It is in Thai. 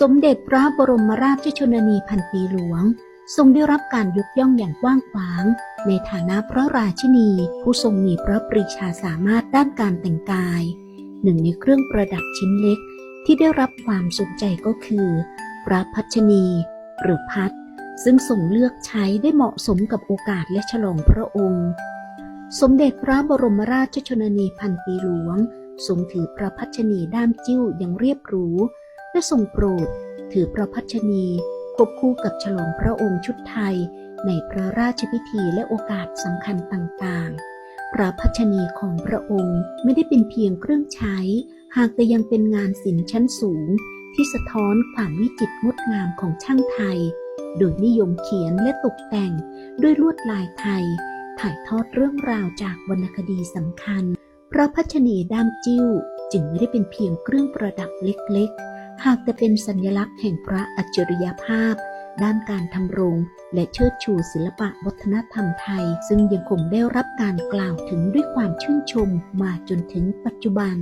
สมเด็จพระบรมราชชนนีพันปีหลวง ทรงได้รับการยกย่องอย่างกว้างขวาง ในฐานะพระราชินี ผู้ทรงมีพระปรีชาสามารถด้านการแต่งกาย หนึ่งในเครื่องประดับชิ้นเล็กที่ได้รับความสนใจก็คือ พระพัชนี หรือพัดซึ่งทรงเลือกใช้ได้เหมาะสมกับโอกาสและฉลองพระองค์ สมเด็จพระบรมราชชนนีพันปีหลวงทรงถือพระพัชนีด้ามจิ้วอย่างเรียบหรู และทรงโปรด ถือพระพัชนีควบคู่กับฉลองพระองค์ชุดไทย ในพระราชพิธีและโอกาสสำคัญต่างๆ พระพัชนีของพระองค์ไม่ได้เป็นเพียงเครื่องใช้ หากแต่ยังเป็นงานศิลป์ชั้นสูง ที่สะท้อนความวิจิตรงดงามของช่างไทย โดยนิยมเขียนและตกแต่งด้วยลวดลายไทย ถ่ายทอดเรื่องราวจากวรรณคดีสำคัญ พระพัชนีด้ามจิ้วจึงไม่ได้เป็นเพียงเครื่องประดับเล็กๆ หากแต่เป็นสัญลักษณ์แห่งพระอัจฉริยภาพ ด้านการทำรงและเชิดชูศิลปะวัฒนธรรมไทย ซึ่งยังคงได้รับการกล่าวถึงด้วยความชื่นชมมาจนถึงปัจจุบัน